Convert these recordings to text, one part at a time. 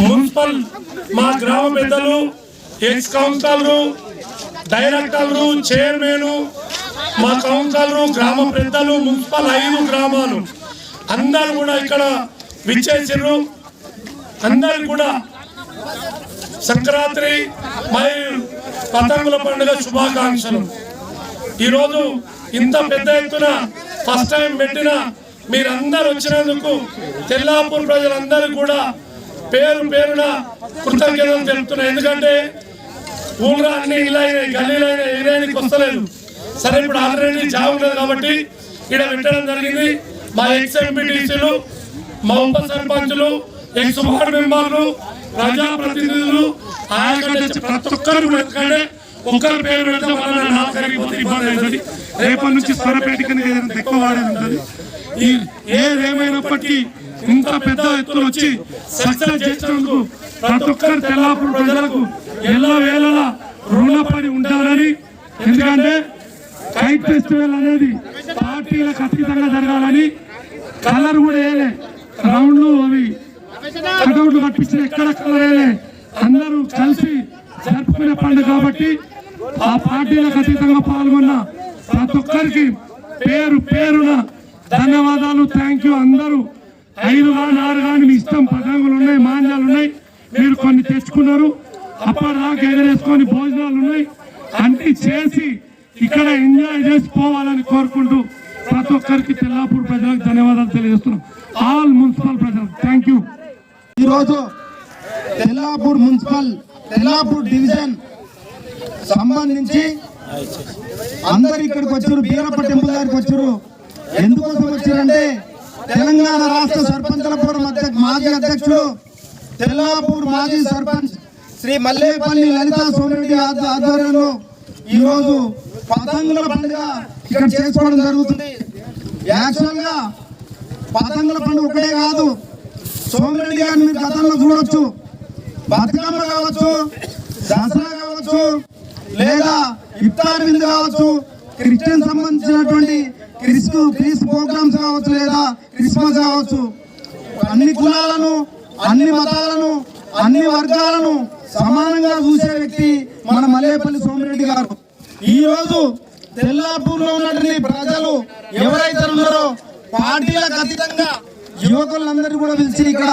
Municipal మా గ్రామ పెద్దలు ఎక్స్ కౌన్సిలర్లు డైరెక్టర్లు చైర్మన్ మా కౌన్సిలర్లు గ్రామ పెద్దలు మున్సిపల్ ఐదు గ్రామాలు. అందరు కూడా ఇక్కడ విచ్చేసారు అందరు కూడా సంక్రాంతి మరియు పతంగుల పండుగ శుభాకాంక్షలు. ఈరోజు ఇంత పెద్ద ఎత్తున ఫస్ట్ టైం పెట్టిన మీరందరూ వచ్చినందుకు తెల్లాపూర్ ప్రజలందరూ కూడా పేరు పేరున కృతజ్ఞతలు తెలుపుతున్నాయి ఎందుకంటే ఊళ్ళో అన్ని ఇలా గల్లీలైనా గల్లీలు ఏరియానికి వస్తలేదు సరే ఇప్పుడు ఆల్రెడీ జాబ్ లేదు కాబట్టి ఇక్కడ పెట్టడం జరిగింది. మా ఎక్స్ ఎంపీటీసీలు మా ఉప సర్పంచులు ఎక్స్ వార్డు మెంబర్లు ప్రజాప్రతినిధులు ఆయనకంటే ప్రతి ఒక్కరు కూడా ఎందుకంటే ఒక్కరి పేరు పెడితే మన నాలుగరికి ఇబ్బంది అవుతుంది. రేపటి నుంచి స్వరపేటిక ఏదైనా ఎక్కువ వాడేది ఉంటుంది. ఈ ఏదేమైనప్పటికీ ఇంత పెద్ద ఎత్తున వచ్చి సక్సెస్ చేసినందుకు ప్రతి ఒక్కరు తెల్లాపూర్ ప్రజలకు ఎలా వేళలా రుణపడి ఉండాలని. ఎందుకంటే కైట్ ఫెస్టివల్ అనేది పార్టీలకు అతీతంగా జరగాలని కలర్ కూడా వేయలే. రౌండ్లు అవి కటౌట్లు కట్టించిన ఎక్కడ కలర్ వేయలే. అందరూ కలిసి జరుపుకునే పండుగ కాబట్టి ఆ పార్టీలకు అతీతంగా పాల్గొన్న ప్రతి ఒక్కరికి పేరు పేరున ధన్యవాదాలు థ్యాంక్ యూ అందరూ ఐదు కానీ ఆరు కానీ మీ ఇష్టం పతంగులు ఉన్నాయి మాన్యాలు ఉన్నాయి. మీరు కొన్ని తెచ్చుకున్నారు. అప్పటిదాకా ఎగరేసుకొని భోజనాలు ఉన్నాయి. అన్ని చేసి ఇక్కడ ఎంజాయ్ చేసి పోవాలని కోరుకుంటూ ప్రతి ఒక్కరికి తెల్లాపూర్ ప్రజలకు ధన్యవాదాలు తెలియజేస్తున్నాం. ఆల్ మున్సిపల్ ప్రజలకు థ్యాంక్ యూ. ఈరోజు తెల్లాపూర్ మున్సిపల్ తెల్లాపూర్ డివిజన్ సంబంధించి అందరు ఇక్కడికి వచ్చారు బీరప్ప టెంపుల్ దగ్గరికి వచ్చారు. ఎందుకోసం వచ్చారంటే తెలంగాణ రాష్ట్ర సర్పంచుల పూర్వం అధ్యక్ష మాజీ అధ్యక్షుడు తెల్లాపూర్ మాజీ సర్పంచ్ శ్రీ మల్లేపల్లి లలితా సోమిరెడ్డి ఆధ్వర్యంలో ఈరోజు పతంగుల పండుగ ఇక్కడ చేసుకోవడం జరుగుతుంది. యాక్చువల్గా పతంగుల పండుగ ఒకటే కాదు సోమిరెడ్డి గారిని మీరు గతంలో చూడొచ్చు. బతుకమ్మ కావచ్చు దసరా కావచ్చు లేదా ఇఫ్తార్ విందు కావచ్చు క్రిస్టియన్ సంబంధించినటువంటి క్రిస్ క్రీస్తు ప్రోగ్రామ్స్ కావచ్చు లేదా క్రిస్మస్ కావచ్చు అన్ని కులాలను అన్ని మతాలను అన్ని వర్గాలను సమానంగా చూసే వ్యక్తి మన మల్లేపల్లి సోమిరెడ్డి గారు. ఈరోజు తెల్లాపూర్లో ఉన్నటువంటి ప్రజలు ఎవరైతే ఉన్నారో పార్టీలకు అతీతంగా యువకులందరూ కూడా పిలిచి ఇక్కడ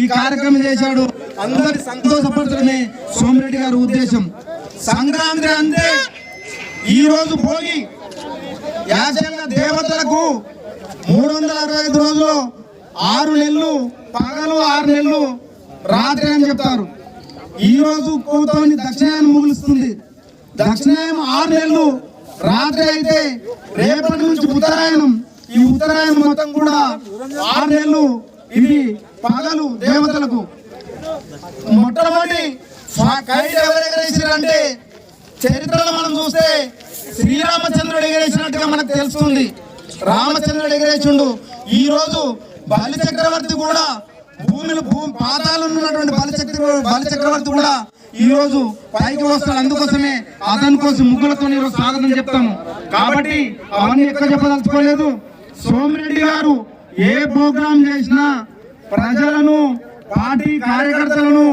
ఈ కార్యక్రమం చేశాడు. అందరి సంతోషపరచడమే సోమిరెడ్డి గారి ఉద్దేశం. సంక్రాంతి అంటే ఈ రోజు భోగి. యాచంగా దేవతలకు మూడు వందల అరవై ఐదు రోజులు ఆరు నెలలు పగలు ఆరు నెలలు రాత్రి అని చెప్తారు. ఈ రోజు కూతోని దక్షిణాన్ని ముగులుస్తుంది. దక్షిణాయనం ఆరు నెలలు. రాత్రి అయితే రేపటి నుంచి ఉత్తరాయణం. ఈ ఉత్తరాయణం మొత్తం కూడా ఆరు నెలలు. ఇది పగలు దేవతలకు. మొట్టమొదటి ఫా- కైట్ ఎవరు ఎగరేసారంటే చరిత్రలో మనం చూస్తే శ్రీరామచంద్రుడు ఎగరేసినట్టుగా మనకు తెలుస్తుంది. రామచంద్రుడు ఎగరేసిండు. ఈ రోజు బలి చక్రవర్తి కూడా భూమిలో భూమి పాతాలు ఉన్నటువంటి బలి చక్ర బలి చక్రవర్తి కూడా ఈ రోజు పైకి వస్తారు అందుకోసమే అతని కోసం ముగ్గులతో ఈరోజు స్వాగతం చెప్తాము. కాబట్టి అవన్నీ ఎక్కడ చెప్పదలుచుకోలేదు. సోమిరెడ్డి గారు ఏ ప్రోగ్రాం చేసినా ప్రజలను పార్టీ కార్యకర్తలను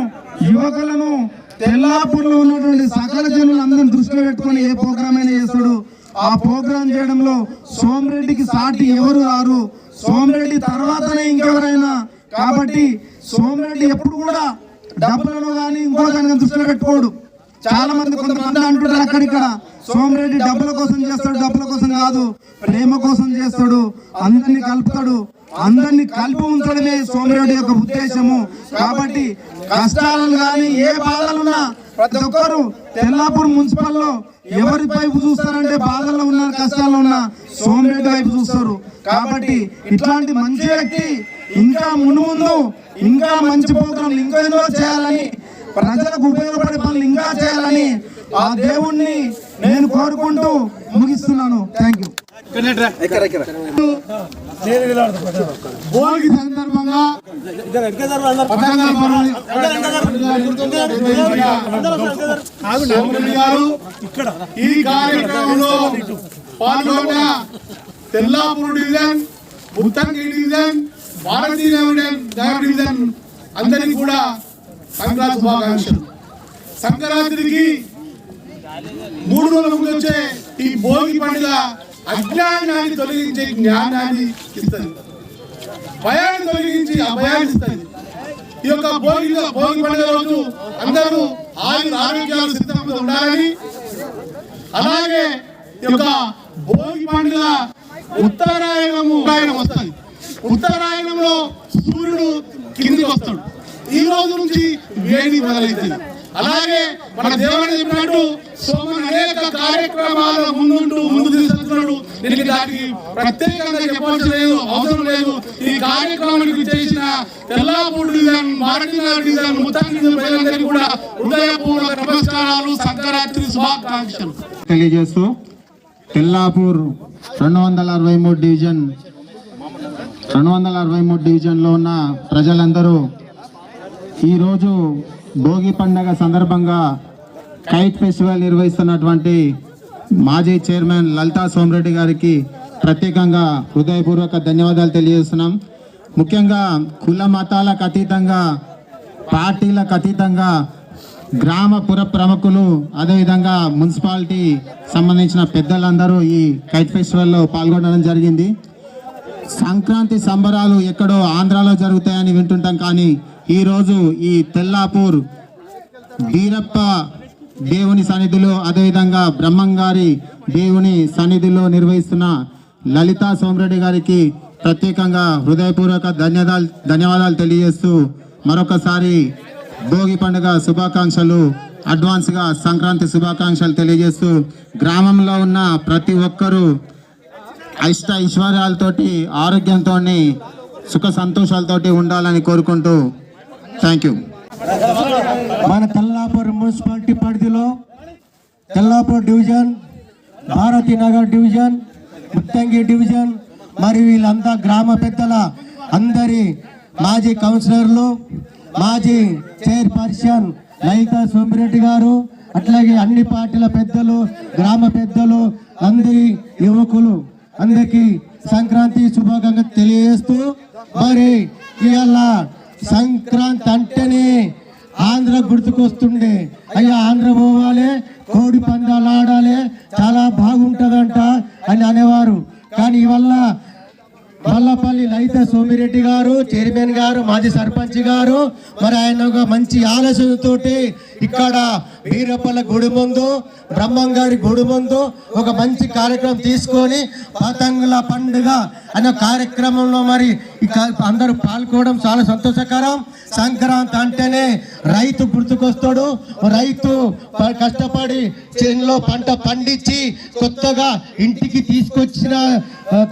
యువకులను తెల్లాపూర్లో ఉన్నటువంటి సకల జనులందరినీ దృష్టిలో పెట్టుకొని ఏ ప్రోగ్రామ్ అయినా చేస్తాడు. ఆ ప్రోగ్రాం చేయడంలో సోమిరెడ్డికి సాటి ఎవరు రారు? సోమిరెడ్డి తర్వాతనే ఇంకెవరైనా? కాబట్టి సోమిరెడ్డి ఎప్పుడు కూడా డబ్బులను కానీ ఇంకో దాని దృష్టిలో పెట్టుకోడు. చాలా మంది కొంతమంది అంటుంటారు అక్కడిక్కడ సోమిరెడ్డి డబ్బుల కోసం చేస్తాడు డబ్బుల కోసం కాదు ప్రేమ కోసం చేస్తాడు అందరినీ కలుపుతాడు. అందరినీ కలిపి ఉంచడమే సోమిరెడ్డి యొక్క ఉద్దేశము. కాబట్టి కష్టాలను కానీ ఏ బాధలున్నా ప్రతి ఒక్కరు తెల్లాపూర్ మున్సిపల్లో ఎవరి వైపు చూస్తారంటే బాధల్లో ఉన్న కష్టాల్లో ఉన్న సోమిరెడ్డి వైపు చూస్తారు. కాబట్టి ఇట్లాంటి మంచి వ్యక్తి ఇంకా మును ముందు ఇంకా మంచి ప్రోగ్రాంలు ఇంకా ఎన్నో చేయాలని ప్రజలకు ఉపయోగపడే పనులు ఇంకా చేయాలని ఆ దేవుణ్ణి నేను కోరుకుంటూ ముగిస్తున్నాను. థ్యాంక్ యూ సందర్భంగా పతంగుల పండుగ ఈ కార్యక్రమంలో పాల్గొన్న తెల్లాపూర్ డివిజన్ ఉత్తంగి డివిజన్ భారతీయ డివిజన్ నగర్ డివిజన్ అందరికీ కూడా సంక్రాంతి శుభాకాంక్షలు సంక్రాంతికి మూడు రోజుల ముందు వచ్చే ఈ భోగి పండుగ అజ్ఞానాన్ని తొలగించే జ్ఞానాన్ని ఇస్తుంది భయాన్ని తొలగించి అభయాన్ని ఇస్తుంది ఈ యొక్క భోగి భోగి పండుగ రోజు అందరూ ఆయుర ఆరోగ్యాలు సిద్ధంగా ఉండాలని అలాగే ఈ యొక్క భోగి పండుగ ఉత్తరాయణము ఉత్తరాయణం వస్తుంది. ఉత్తరాయణంలో సూర్యుడు కిందికి వస్తాడు. ఈ రోజు నుంచి వేడి మొదలైతుంది. అలాగే మన దేవుడు చెప్పినట్టు సోమన్ అనేక కార్యక్రమాల ముందుంటూ ముందు తీసుకుంటున్నాడు దీనికి దానికి ప్రత్యేకంగా చెప్పవలసిన లేదు అవసరం లేదు. ఈ కార్యక్రమానికి చేసిన తెల్లాపూడి డివిజన్ భారతీయ డివిజన్ ముత్తంగి ప్రజలందరికీ కూడా హృదయపూర్వక నమస్కారాలు సంక్రాంతి శుభాకాంక్షలు. తెలియజేస్తూ తెల్లాపూర్ రెండు వందల అరవై మూడు డివిజన్ రెండు వందల అరవై మూడు డివిజన్లో ఉన్న ప్రజలందరూ ఈరోజు భోగి పండగ సందర్భంగా కైట్ ఫెస్టివల్ నిర్వహిస్తున్నటువంటి మాజీ చైర్మన్ లలితా సోమరెడ్డి గారికి ప్రత్యేకంగా హృదయపూర్వక ధన్యవాదాలు తెలియజేస్తున్నాం. ముఖ్యంగా కుల మతాలకు అతీతంగా పార్టీలకు అతీతంగా గ్రామ పుర ప్రముఖులు అదేవిధంగా మున్సిపాలిటీ సంబంధించిన పెద్దలందరూ ఈ కైట్ ఫెస్టివల్లో పాల్గొనడం జరిగింది. సంక్రాంతి సంబరాలు ఎక్కడో ఆంధ్రాలో జరుగుతాయని వింటుంటాం కానీ ఈరోజు ఈ తెల్లాపూర్ బీరప్ప దేవుని సన్నిధిలో అదేవిధంగా బ్రహ్మంగారి దేవుని సన్నిధిలో నిర్వహిస్తున్న లలితా సోమరెడ్డి గారికి ప్రత్యేకంగా హృదయపూర్వక ధన్యవాదాలు ధన్యవాదాలు తెలియజేస్తూ మరొకసారి భోగి పండుగ శుభాకాంక్షలు అడ్వాన్స్గా సంక్రాంతి శుభాకాంక్షలు తెలియజేస్తూ గ్రామంలో ఉన్న ప్రతి ఒక్కరూ అయిష్ట ఐశ్వర్యాలతోటి ఆరోగ్యంతో సుఖ సంతోషాలతోటి ఉండాలని కోరుకుంటూ థ్యాంక్ యూ మన తెల్లాపూర్ మున్సిపాలిటీ పరిధిలో Tellapur division Bharathinagar division Muttangi division మరి వీళ్ళంతా గ్రామ పెద్దల అందరి మాజీ కౌన్సిలర్లు మాజీ చైర్పర్సన్ లలిత సోమిరెడ్డి గారు అట్లాగే అన్ని పార్టీల పెద్దలు గ్రామ పెద్దలు అందరి యువకులు అందరికీ సంక్రాంతి శుభాకాంక్షలు తెలియజేస్తూ మరి ఇవాళ సంక్రాంతి అంటేనే ఆంధ్ర గుర్తుకొస్తుండే. అయ్యా ఆంధ్ర పోవాలి కోడి పందాలు ఆడాలి చాలా బాగుంటుందంట అని అనేవారు. కానీ ఇవల్ల మల్లపల్లి లలిత సోమిరెడ్డి గారు చైర్మన్ గారు మాజీ సర్పంచ్ గారు మరి ఆయన ఒక మంచి ఆలోచనతోటి ఇక్కడ వీరప్పల గుడి ముందు బ్రహ్మంగారి గుడి ముందు ఒక మంచి కార్యక్రమం తీసుకొని పతంగుల పండుగ అనే కార్యక్రమంలో మరి అందరూ పాల్గొనడం చాలా సంతోషకరం. సంక్రాంతి అంటేనే రైతు గుర్తుకొస్తాడు. రైతు కష్టపడి చేనులో పంట పండించి కొత్తగా ఇంటికి తీసుకొచ్చిన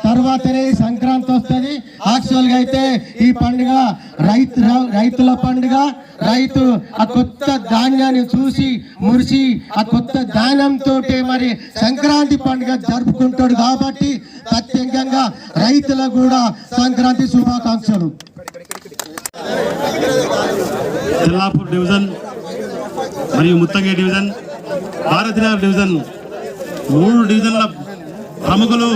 తర్వాతనే సంక్రాంతి వస్తుంది. యాక్చువల్గా అయితే ఈ పండుగ రైతు రైతుల పండుగ రైతు ఆ కొత్త ధాన్యాన్ని చూసి మురిసి ఆ కొత్త ధాన్యంతో మరి సంక్రాంతి పండుగ జరుపుకుంటాడు కాబట్టి ప్రత్యేకంగా రైతులకు కూడా సంక్రాంతి శుభాకాంక్షలు. తెల్లాపూర్ డివిజన్ మరియు ముత్తంగి డివిజన్ భారతీనగర్ డివిజన్ మూడు డివిజన్ల ప్రముఖులు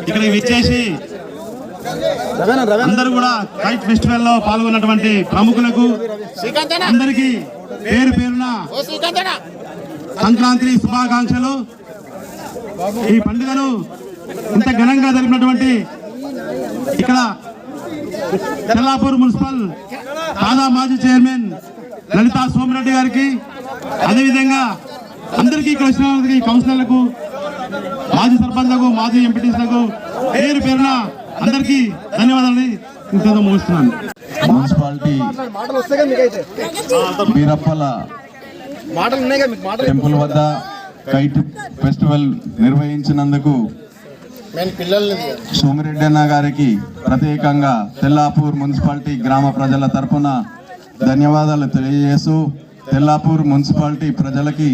ఇక్కడికి విచ్చేసి అందరూ కూడా కైట్ ఫెస్టివల్లో పాల్గొన్నటువంటి ప్రముఖులకు అందరికీ పేరు పేరున సంక్రాంతి శుభాకాంక్షలు. ఈ పండుగను ఇంత ఘనంగా జరిపినటువంటి ఇక్కడ తెల్లాపూర్ మున్సిపల్ తాజా మాజీ చైర్మన్ లలితా సోమిరెడ్డి గారికి అదేవిధంగా అందరికీ ఇక్కడ వచ్చిన కౌన్సిలర్లకు మాజీ సర్పంచ్లకు మాజీ ఎంపీటీసీలకు పేరు పేరున అందరికీ ధన్యవాదాలని ఇంతగా ముగిస్తున్నాను. మున్సిపాలిటీ వీరప్పల టెంపుల్ వద్ద కైట్ ఫెస్టివల్ నిర్వహించినందుకు సోమిరెడ్డి అన్న గారికి ప్రత్యేకంగా తెల్లాపూర్ మున్సిపాలిటీ గ్రామ ప్రజల తరపున ధన్యవాదాలు తెలియజేస్తూ తెల్లాపూర్ మున్సిపాలిటీ ప్రజలకి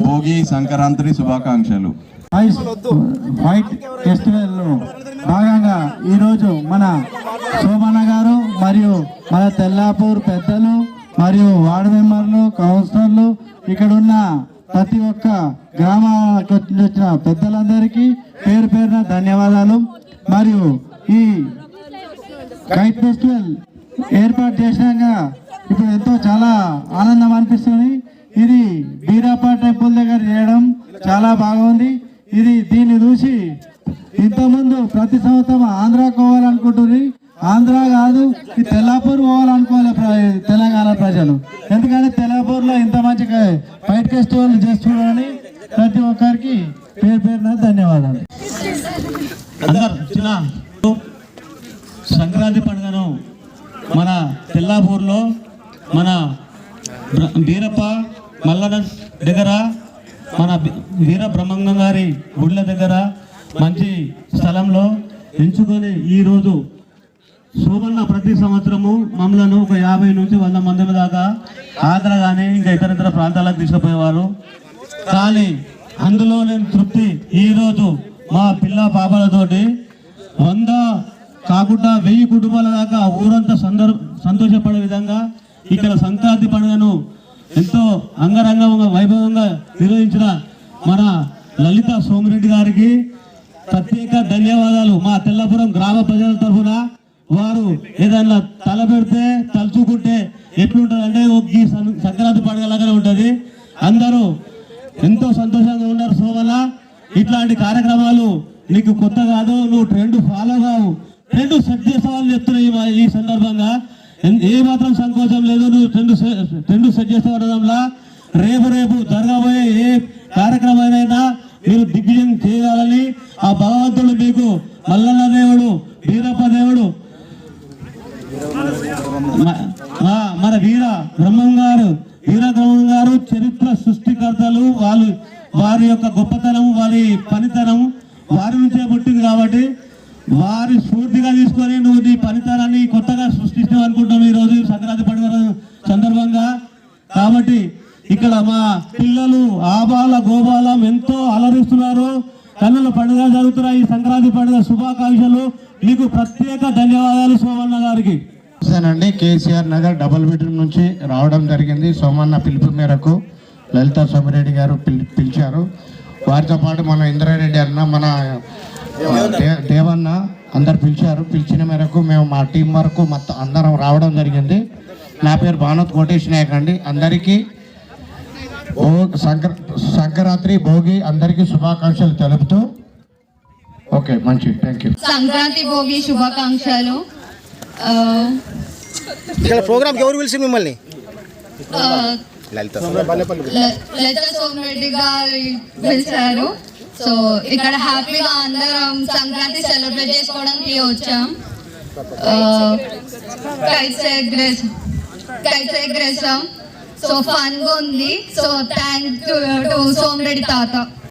భోగి సంక్రాంతి శుభాకాంక్షలు. వైట్ ఫెస్టివల్ భాగంగా ఈరోజు మన శోభన గారు మరియు మన తెల్లాపూర్ పెద్దలు మరియు వార్డు మెంబర్లు కౌన్సిలర్లు ఇక్కడ ఉన్న ప్రతి ఒక్క గ్రామాలకు వచ్చిన పెద్దలందరికీ పేరు పేరున ధన్యవాదాలు. మరియు ఈ కైట్ ఫెస్టివల్ ఏర్పాటు చేసినాక ఇప్పుడు ఎంతో చాలా ఆనందం అనిపిస్తుంది. ఇది బీరాపా టెంపుల్ దగ్గర చేయడం చాలా బాగుంది. ఇది దీన్ని చూసి ఇంతకుముందు ప్రతి సంవత్సరం ఆంధ్రాకు పోవాలనుకుంటుంది. ఆంధ్ర కాదు ఈ తెల్లాపూర్ పోవాలనుకోవాలి ప్ర- తెలంగాణ ప్రజలు. ఎందుకంటే తెల్లాపూర్లో ఇంత మంచి ఫైట్ ఫెస్టివల్ చేస్తున్నారని ప్రతి ఒక్కరికి పేరు పేరున ధన్యవాదాలు అందరు చిన్న సంక్రాంతి పండుగను మన తెల్లాపూర్లో మన బ్ర- బీరప్ప మల్లన దగ్గర మన బి- వీర బ్రహ్మంగం గారి గుళ్ళ దగ్గర మంచి స్థలంలో ఎంచుకొని ఈరోజు శోభన్న ప్రతి సంవత్సరము మమ్మలను ఒక యాభై నుంచి వంద మంది దాకా ఆంధ్ర కానీ ఇంకా ఇతర ఇతర ప్రాంతాలకు తీసుకుపోయేవారు. కానీ అందులో నేను తృప్తి ఈరోజు మా పిల్ల పాపలతోటి వంద కాకుండా వెయ్యి కుటుంబాల దాకా ఊరంతా సందర్ సంతోషపడే విధంగా ఇక్కడ సంక్రాంతి పండుగను ఎంతో అంగరంగంగా వైభవంగా నిర్వహించిన మన లలిత సోమిరెడ్డి గారికి ప్రత్యేక ధన్యవాదాలు మా తెల్లపురం గ్రామ ప్రజల తరఫున. వారు ఏదన్నా తల పెడితే తలుచుకుంటే ఎట్లుంటుందంటే అంటే ఈ సం- సంక్రాంతి పండుగలాగానే ఉంటుంది. అందరూ ఎంతో సంతోషంగా ఉన్నారు సోమల ఇట్లాంటి కార్యక్రమాలు నీకు కొత్త కాదు నువ్వు ట్రెండ్ ఫాలో కావు. ట్రెండ్ సెట్ చేస్తావని చెప్తున్నా ఈ మా- ఈ సందర్భంగా. ఏ మాత్రం సంకోచం లేదు నువ్వు ట్రెండ్ ట్రెండ్ సెట్ చేస్తావు రేపు రేపు జరగబోయే ఏ కార్యక్రమాలైనా మీరు దిగ్విజయం చేయాలని ఆ భగవంతుడు మీకు మల్లన్న దేవుడు వీరప్ప దేవుడు మన వీర బ్రహ్మం గారు వీర బ్రహ్మం గారు చరిత్ర సృష్టికర్తలు వాళ్ళు వారి యొక్క గొప్పతనం వారి పనితనం వారి నుంచే పుట్టింది కాబట్టి వారి స్ఫూర్తిగా తీసుకొని నువ్వు నీ పనితనాన్ని కొత్తగా సృష్టిస్తావు అనుకుంటాం ఈరోజు సంక్రాంతి పండుగ సందర్భంగా. కాబట్టి ఇక్కడ మా పిల్లలు ఆబాల గోబాలం ఎంతో అలరిస్తున్నారు. కన్నుల పండుగ జరుగుతున్నాయి ఈ సంక్రాంతి పండుగ శుభాకాంక్షలు. మీకు ప్రత్యేక ధన్యవాదాలు సోమన్న గారికి. అండి కేసీఆర్ నగర్ డబుల్ బెడ్రూమ్ నుంచి రావడం జరిగింది. సోమన్న పిలుపు మేరకు లలిత సోమిరెడ్డి గారు పిలిచారు. వారితో పాటు మన ఇంద్రారెడ్డి అన్న మన దే- దేవన్న అందరు పిలిచారు. పిలిచిన మేరకు మేము మా టీం వరకు మొత్తం అందరం రావడం జరిగింది. నా పేరు భానుత్ కోటేష్ నాయక్ అండి. అందరికీ సంక్ర సంక్రాంతి భోగి అందరికీ శుభాకాంక్షలు తెలుపుతూ. ఓకే మంచి థ్యాంక్ యూ సంక్రాంతి భోగి శుభాకాంక్షలు. ఇక్కడ ప్రోగ్రామ్కి ఎవరు పిలిచి మిమ్మల్ని? లలిత సోమిరెడ్డి గారు పిలిచారు. సో ఇక్కడ హ్యాపీగా అందరం సంక్రాంతి సెలబ్రేట్ చేసుకోవడానికి వచ్చాం. కైట్స్ ఎగ్రెస్ కైట్స్ ఎగ్రేసాం సో ఫన్గా ఉంది సో థ్యాంక్ టు సోమరెడ్డి తాత